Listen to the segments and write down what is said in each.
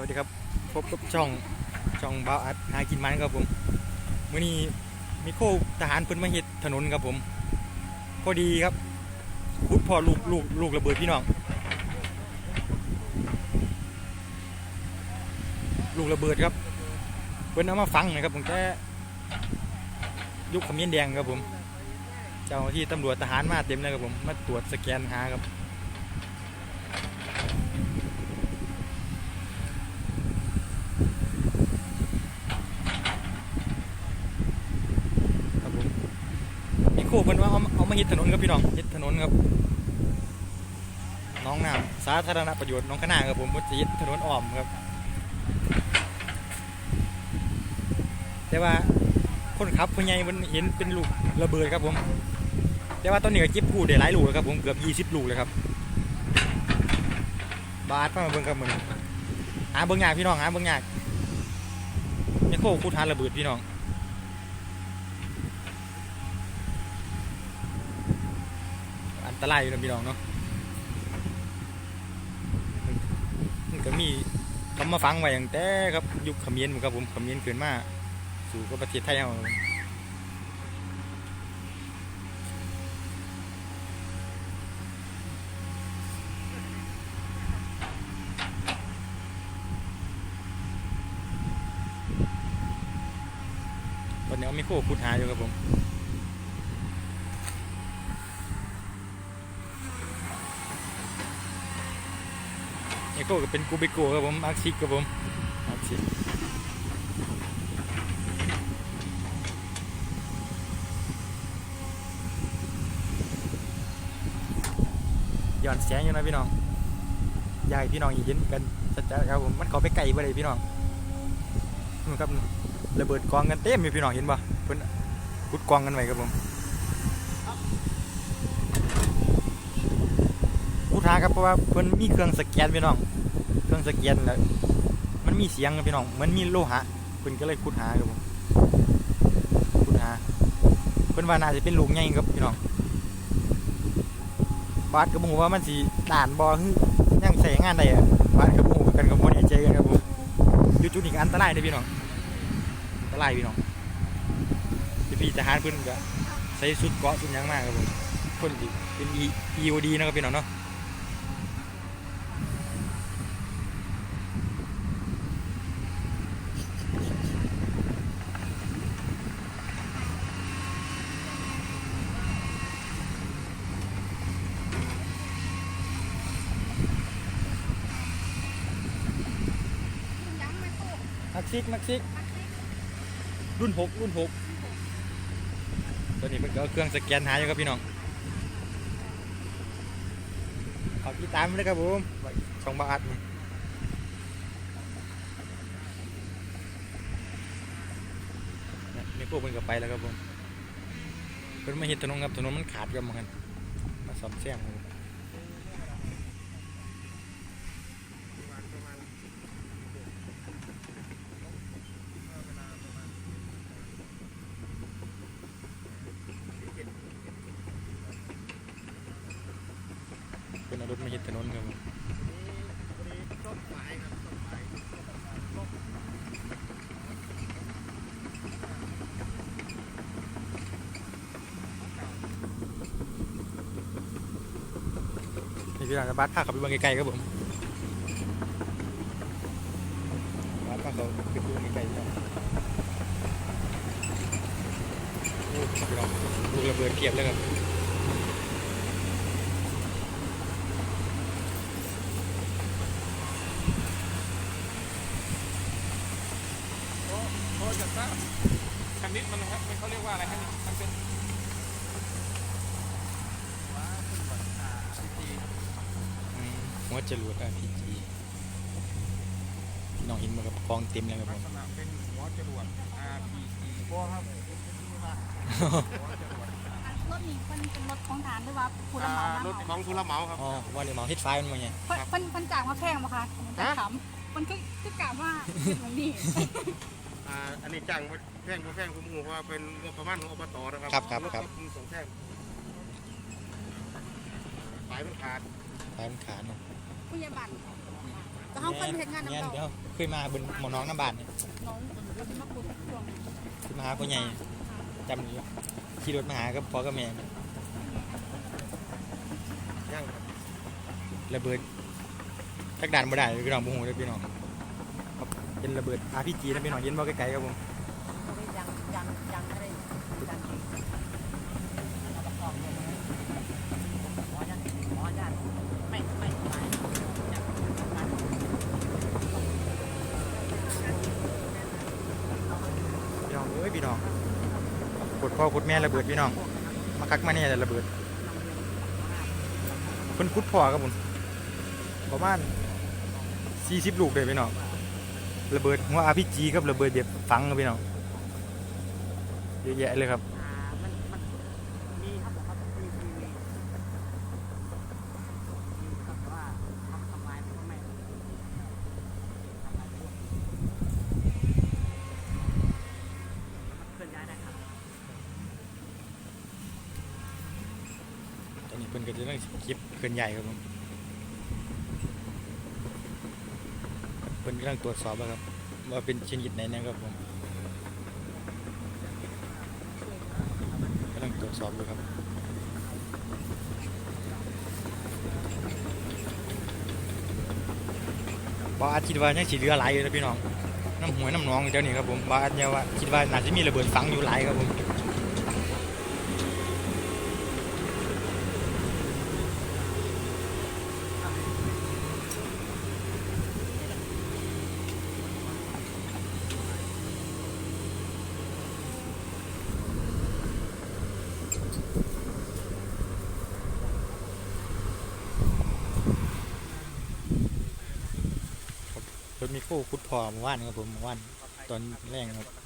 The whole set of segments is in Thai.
วัสดีครับพบกับช่องช่องบ้าวอัดหากินมันครับผมมื่อนี้มีโคทหารพิ่นมาเฮ็ดถนนครับผมพอดีครับพุดพอลูกลูกลูกระเบิดพี่น้องลูกระเบิดครับเพิ่นเอามาฟังนะครับผมแค่ยุคเขมิ้นแดงครับผม เจ้าหน้าที่ตำรวจทหารมาเต็มเลยครับผม มาตรวจสแกนหาครับผมมีโค เพิ่นว่าเอาเอามาเฮ็ดถนนครับพี่น้องเฮ็ดถนนครับน้องน้ำสาธารณประโยชน์น้องขนาครับผมว่าจะเฮ็ดถนนอ้อมครับ แต่ว่าคนขับผู้ใหญ่มันเห็นเป็นลูกระเบิดครับผม แต่ว่าตอนนี้ก็เก็บกู้ได้หลายลูกแล้วครับผมเกือบ20ลูกเลยครับ บาทมาเบิ่งครับมึงหาเบิ่งยากพี่น้องหาเบิ่งยากมีโคคูทานระเบิดพี่น้อง ตรายอยู่นะพี่น้องเนาะมันก็มีคำมาฟังไว้อย่างแต่ครับยุคขมิ้นครับผมขมิ้นเกินมาสู่กับประเทศไทยเราตอนนี้เอาไมโครขุดหาอยู่ครับผม โก้ก็เป็นกูเบโก้ครับผมอาร์ซิกครับผมอาร์ซิกย้อนแสงอยู่นะพี่น้องยากให้พี่น้องเห็นกันชัดๆครับผมมันเขาไปไกลไปเลยพี่น้องนู่นครับระเบิดกองกันเต็มอยู่พี่น้องเห็นปะเพิ่นกุดกองกันไว้ครับผมกูท้าครับ เพราะว่าเพิ่นมีเครื่องสแกนพี่น้อง เครื่องสแกนแล้วมันมีเสียงพี่น้องเหมันมีโลหะเพิ่นก็เลยขุดหาครับผมขุดหาเพิ่นว่าน่าจะเป็นลูกใหญ่ครับพี่น้องบาดก็บ่ฮู้ว่ามันสิด่านบ่คือยังใช้งานได้อะบาดก็บ่ฮู้คือกันก็บ่แน่ใจกันครับผมอยู่จุดนี้อันตรายเด้อพี่น้องอันตรายพี่น้องพี่ๆทหารเพิ่นก็ใส่ชุดเกาะชุดยังมากครับผมเพิ่นสิเป็น E- EOD นะครับพี่น้องเนาะ ซิก มักซิก รุ่นหกรุ่นหกตัวนี้มันก็เอาเครื่องสแกนหาอยู่ครับพี่น้องขอติดตามเลยครับผมช่องบาอัดนี่เนี่ยนี่พวกมันก็ไปแล้วครับผมเพิ่นมาเห็นถนนครับถนนมันขาดกันเหมือนกันมาซ่อมแซมครับผมเพิ่นเอารถมาเห็นถนนครับผมนี่ พี่น้องจะบัสพาเขาไปเบิ่งไกลๆครับผมบัสพาเขาไปดูไกลๆครับลูกระเบิดเทียบเลยครับ พอจะทราบชนิดมันนะครับมันเขาเรียกว่าอะไรครับมันเป็น อืม หัวจรวด RPG พี่น้องเห็นมันกับกองเต็มเลยครับผลักม ษณะเป็นหัวจรวด RPG พอครับรถนี่เพิ่นเป็นรถของฐานหรือว่าผู้รับเหมาารถของผู้รับเหมาครับ อ๋อว่าเดี๋ยวมองเฮ็ดไฟมันมาไงเพิ่นเพิ่นเพิ่นจ่ายมาแพงบ่คะผมจะฮะถามมันคือคือกะว่าเหมือนนี่อ่า อันนี้จ้างแพงบ่แพงผมรู้ว่าเป็นงบประมาณของอบตนะครับครับครับครับถสองแท่งสายมันขาดไฟมันขาดเนาะ ผู้ใหญ่บ้านก็เขาเคยไปเห็นงานแม่นน้ำเดี๋ยเราวเคยมาบนหมอน้องน้ำบานเนี่ยน้องก็จะมาคุยช่วงคือมาหาพ่อใหญ่จำอยู่ขี่รถมาหากับพ่อกับแม่ย่างครับระเบิดทักด่านบ่ได้เลยพี่น้องบ่ฮู้เลยพี่น้องครับเป็นระเบิด RPG นะพี่น้องเย็นบ่ไกลๆครับผม ยังยังยังไม่ได้ยังเอาประกอบเลยหมอยันหมอยันไม่ไม่ไม่ พี่น้องเอ้ ยพี่น้องกดพ่อกดแม่ระเบิดพี่น้อง มาคักมาเนี่ยแต่ระเบิดเพิ่นคุดพ่อครับผมประมาณ40ลูกเลยพี่น้องระเบิดหัวอาพิจีครับระเบิดเด็บฝังครับพี่น้องเยอะแยะเลยครับ อ่ามันมันมีครับผมครับมีมีมีมีครับแต่ว่าทำทำลายมันก็ไม่ทำลายไม่ได้เคลื่อนย้ายได้ครับ ตอนนี้ เพิ่นก็จะเริ่มเก็บเคลื่อนใหญ่ครับผมเพิ่นกำลังตรวจสอบครับ ว่าเป็นชนิดไหนนะครับผมกำลังตรวจสอบอยู่ครับบาอาจคิดว่ายังสิเหลือหลายอยู่นะพี่น้องน้ำหวยน้ำหนองเจ้านี่ครับผมบาอาจเนี่ยว่าคิดว่าน่าจะมีระเบิดฝังอยู่หลายครับผม ร ถมิโครคุดพอเมื่อวานครับผมเมื่อวานตอนแรกครับ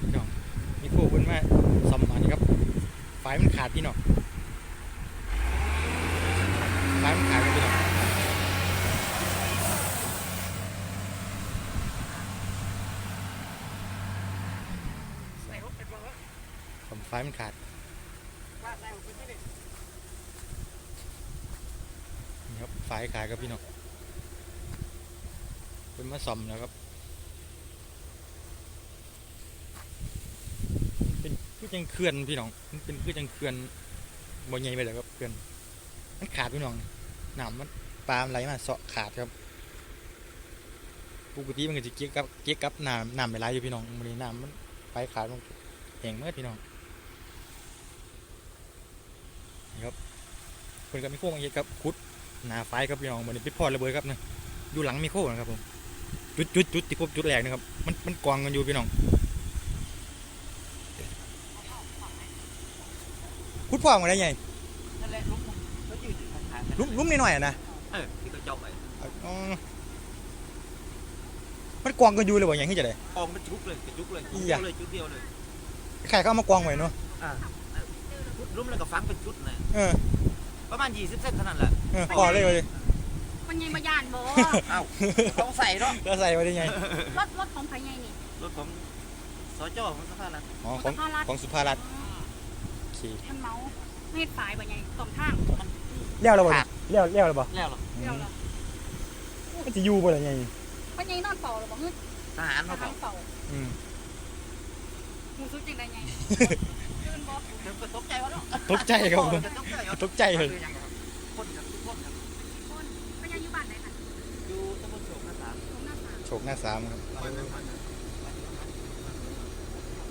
พี่น้องมิโครเพิ่นมาซ่อมอันนี้ครับ ไฟมันขาดพี่น้องไฟมันขาดพี่น้องผมไฟมันขาดนี่ครับไฟขาดครับพี่น้องเพิ่นมาซ่อมแล้วครับ เป็นคือ จังเขื่อนพี่น้อง มันเป็นคือจังเขื่อนบ่ใหญ่ไปแล้วครับเขื่อนมันขาดพี่น้องน้ำมันปลามันไหลมาเสาะขาดครับปกติมันก็จะเกี่ยกับเกี่ยกับน้ำน้ำไม่ไหลอยู่พี่น้องมันนี้น้ำมันไปขาดลงแห้งเมื่อพี่น้องนี่ครับเพิ่นก็มีโค้งอย่างเงี้ยครับขุดหนาไฟครับพี่น้องมันนี้ปิดพอดระเบิดครับนะอยู่หลังมีโค้งนะครับผมจุดจุดจุดที่พบจุดแรกนะครับมันมันกองกันอยู่พี่น้อง คุดพ่อมาได้ไงนั่นแหละลุกมันก็ยืนอยู่ข้างๆกันลุ้มลุ้มนิดหน่อยอะนะเออที่กระจกไอ้อ๋อมันกวางกันอยู่เลยบ่อย่างที่จะได้ ออกมันจุกเลยจุกเลยจุอีกหเดียะยวเลยจุกเดียวเลยใครเขาเอามากวางไว้เนาะอ่าล้มแล้วก็ฟังเป็นชุดนะเออประมาณ20เส้นเท่านั้นแหละเออพอเลยเลยมันยังมาย่านบ่ เอ้าต้องใส่เนาะแล้วใส่ไว้ได้ไงรถรถของไผไงนี่รถผมสจของสภาพนั้นอ๋อของของสุภารัตน์โอ เคมันเมาไม่เฮ็ดสายบ่ไงตรงทางเลี้ยวแล้วบ่เนี่ยเลี้ยวเลี้ยวแล้วบ่แล้วหรอเดียวละมันจะอยู่บ่ล่ะไงมันยังนอนเฝ้าหรือบ่ฮึทหารทมาบหาอรกเฝ้าอืมหมูซุกจังได๋ไงตื่นบ่เดี๋ยวก็ตกใจวะเนาะตกใจครับผมตกใจครับตกใจเลยคนครับทุกคนครับคนมันยังอยู่บ้านไหนน่ะอยู่ตำบลโฉมหน้าสามตรงหน้าศาลโฉกหน้าสามครับ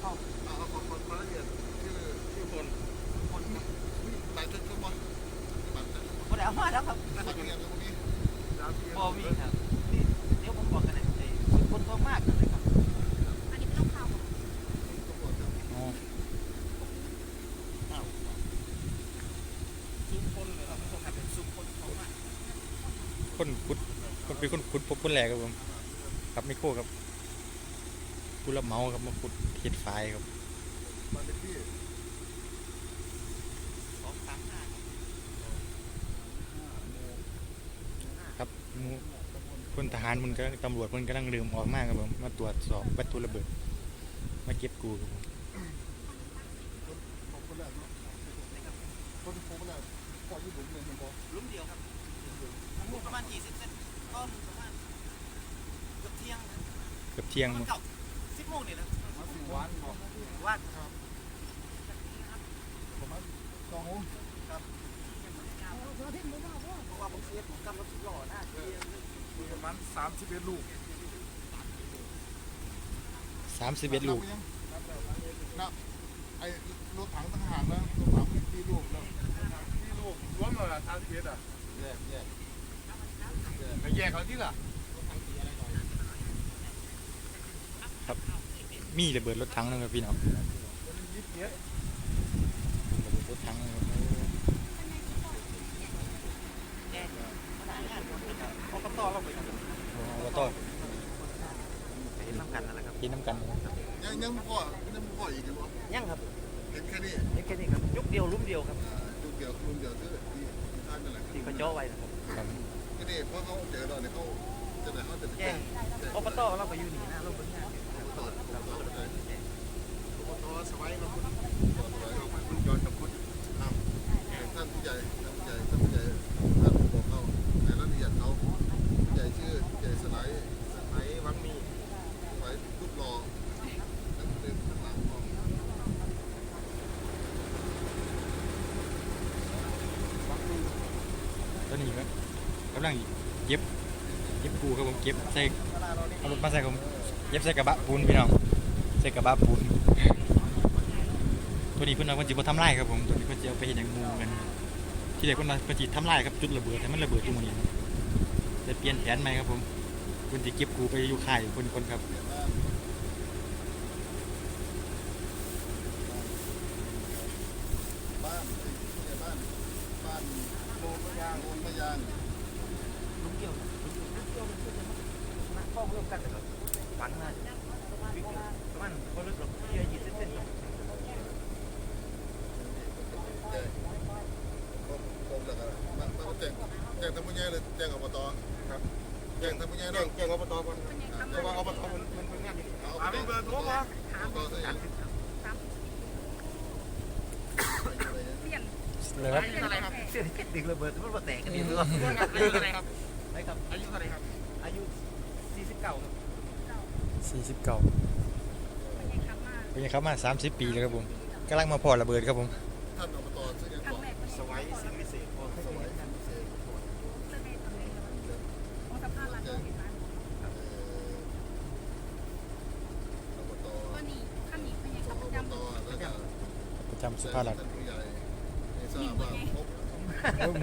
เอาเอาคนคนคนละเอียดชื่อชื่ บ่ได้เอามาแล้วครับบ่มีครับเดี๋ยวผมบอกกันนะเคนตมากเลยครับอันนี้ไม่ต้องเข้าคนขุดคนเป็นคนขุดพบคนแรกครับผมครับไม่โคครับคุณละเมาครับมาขุดเห็ดไฟครับ หารมันก็ตำรวจมันกำลังเดิมออกมาครับผมมาตรวจสอบวัตถุระเบิด มาเก็บกูครับผมของคนแรกเนาะคนคนแรกพออยู่หลุมเลยมันพอลุ้มเดียวครับมุประมาณกี่สิบเซนต้นประมาณเกือบเที่ยงเกือบเที่ยงมันเก่าสิบโมงนี่นะมาถึงวันเนาะว่าประมาณสองโมงเพราะว่าผมเสียผมกำลังสุดหล่อหน้าที่ ประมาณสามสิบเอ็ดลูกสามสิบเอ็ดลูกนับไอ้รถถังทหารนะรถถังที่ลูกแล้วที่ลูกรวมเลยสามสิบเอ็ดอะแยกแยกไปแยกเขาที่ล่ะมีระเบิดรถถังนึงครับพี่น้องมันยิบเยอะระเบิดรถถังนะครับเขา ก็ต่อเราไปอ๋อแล้วต่อเห็นน้ำกันนั่นแหละครับกินน้ำกันนะครับยังยังพ่อยังพ่ออีกเหรอยังครับเห็นแค่นี้เห็นแค่นี้ครับยุกเดียวลุ้มเดียวครับอ่าลูกเดียวลูกเดียวที่ที่ท่านนั่นแหละที่เขาเจ่อไว้นะครับครับแค่นี้เพราะเขาเจอเราเนี่ยเขาจะไหนเขาจะแจ้งอบตเราก็อยู่นี่นะเราเป็นงานต่อต่อต่อไปต่อสบายเราคุณต่อสบายเราคุณย้อนกับคุณอ้าวท่านผู้ใหญ่ท่านผู้ใหญ่ท่านผู้ใหญ่ท่านบอกเขาในรายละเอียดเขาผู้ใหญ่ชื่อผู้ใหญ่สไลด์สไลด์วังมีสไลด์รูปหล่อนั่นเป็นข้างหลังของ ตอนนี้ก็กำลังเก็บเก็บปูครับผมเก็บใส่เอารถมาใส่ผมเก็บใส่กระบะปูนพี่น้องใส่กระบะปูนตัวนี้เพิ่นเอาเพิ่นสิบ่ทำลายครับผมตัวนี้เพิ่นสิเอาไปเห็นอยังมูกันที่เด็กเพิ่นว่าเพิ่นสิทำลายครับจุดระเบิดแต่มันระเบิดตรงนี้จะเปลี่ยนแผนไหมครับผมเพิ่นสิเก็บกูไปอยู่ค่ายเพิ่นคนครับานไอ้บ้านบ้านโลมะยางโลมะยาง ลุ้มเดียวลุ้มเดียวลุ้มเดียวมันข้อร่วมกันนะครับฝังมาประมาณก็ลึกหรอกที่ยี่สิบเซน แจ้งผมผมแล้วก็มันมันแจ้งแจ้งทางผู้ใหญ่เลยแจ้งอบตครับแจ้งทางผู้ใหญ่เนาะแจ้งอบตก่อนเพราะว่าอบตมันมันเป็นงานเอาไปเบอร์โทรมาอบตใส่ยัง เปลี่ยน เลยครับ เปลี่ยนอะไรครับ เสียง ดึงระเบิดมันมาแตกกันนี่ตัวอายุเท่าไหร่ครับไหนครับ อายุเท่าไหร่ครับ อายุ49ครับ49เป็นยังครับมาเป็นยังครับมา30ปีแล้วครับผมกำลังมาพอระเบิดครับผมท่านอบตซึ่งยังครั้บงอกแรกสวัยสิ่งวิเศษพอสวัยสิ่งวิเศษเพื่อนแม่ทำเองเลยของสภาพร้านเราเห็นร้านอบตก็นี่ข้างนี้เป็นยังครับประอบจำตแล้วก็ประจำสุภาพรัตน์ท่านผู้ใหญ่ให้ทราบว่าพบโอ้ย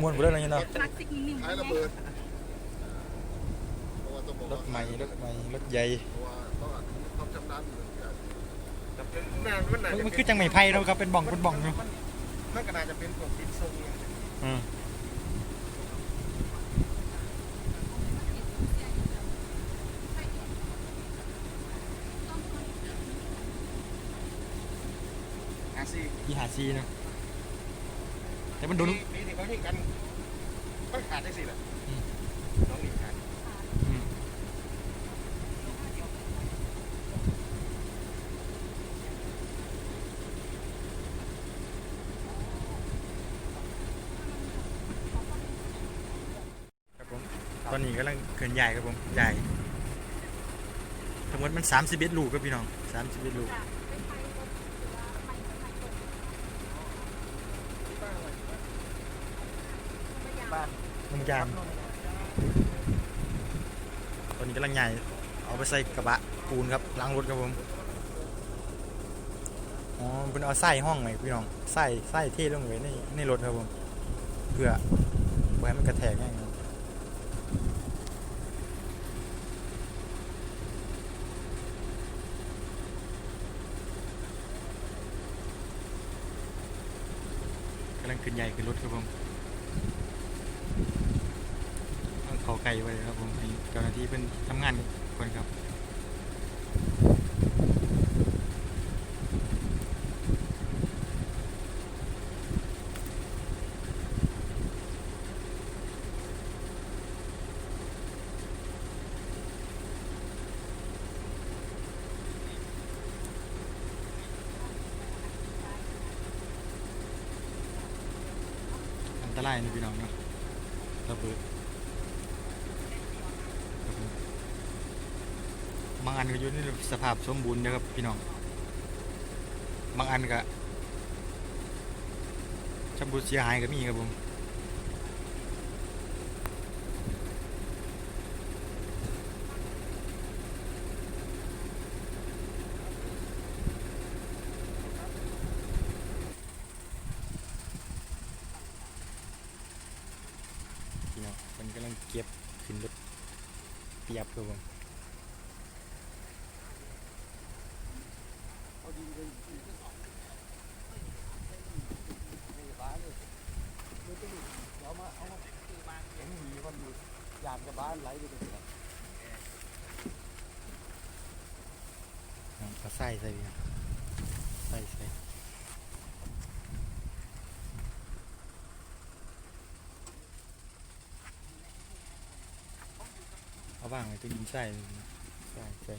ม่วนบ่ได้เลยเนาะคลาสสิกนิ่มๆท้ายระเบิดเพราะว่าต้องบอกรว่าถใหม่รถใหม่รถใหญ่เพราะว่าเขาอาจจะมีความชำนาญอยู่แต่เป็นนานมันมันมันคือจังไม้ไผ่เนาะครับเป็นบ่องเป็นบ่องเนาะมันก็น่าจะเป็นพวกดินทรงอืมอาซีที่หาซีเนาะแต่มันโดนมีที่ เขาให้กันก็ขาดได้สิแหละน้องนี่ขาดอืมครับผม ตอนนี้กำลังเคลื่อนย้ายครับผมย้ายทั้งหมดมัน31ลูกครับพี่น้อง31ลูกบ้า นน้ำยางตอนนี้กำลังใหญ่ เอาไปใส่กระบะปูนครับล้างรถครับผม อ๋อเป็นเอาไส้ห้องไงพี่น้องไส้ไส้เท่ลงไว้ในในรถครับผม เพื่อเพื่อให้มันกระแทกง่ายครับกำลังขึ้นใหญ่ขึ้นรถครับผม เอาเขา ไก่ไว้ครับผมให้เจ้าหน้าที่เพิ่อนทำงานคนครับอันตรายนะพี่น้องเนาะระเบิดครับผมบางอันก็อยู่ในสภาพสมบูรณ์นะครับพี่น้อง บางอันก็ชำรุดเสียหายก็มีครับผมพี่น้องมันกำลังเก็บขึ้นรถเปียบครับผม อยากจะบ้านไหลไปเลย น้องก็ ใส่ใส่พี่น้องใส่ใส่เอาว่างไว้ตัวยิงใส่เลยพี่น้องใส่ใส่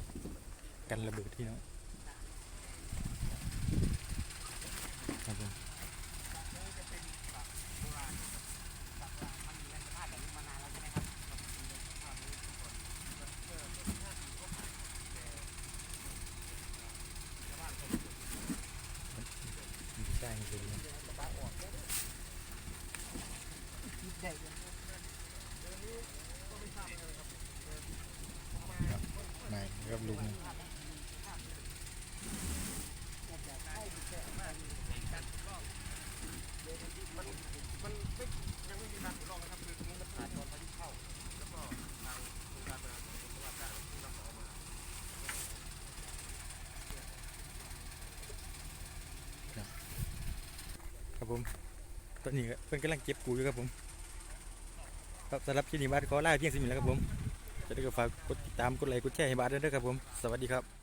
กันระเบิดพี่น้องครับผม ใช่จริงไม่ ครับลุงมันไม่ยังไม่มีการทดลองนะครับคือตรงนี้มันผ่านตอนพายุเข้า แล้วก็ทางโครงการมาส่วนจังหวัดได้ผู้รับเหมามาครับผมตอนนี้ก็เพิ่นกำลังเก็บกูอยู่ครับผมครับสำหรับคลิปนี้บาสขอลาเพียงสิบมิลแล้วครับผม จะได้ก็ฝากกดติดตามกดไลค์กดแชร์ให้บาสด้วยนะครับผม สวัสดีครับ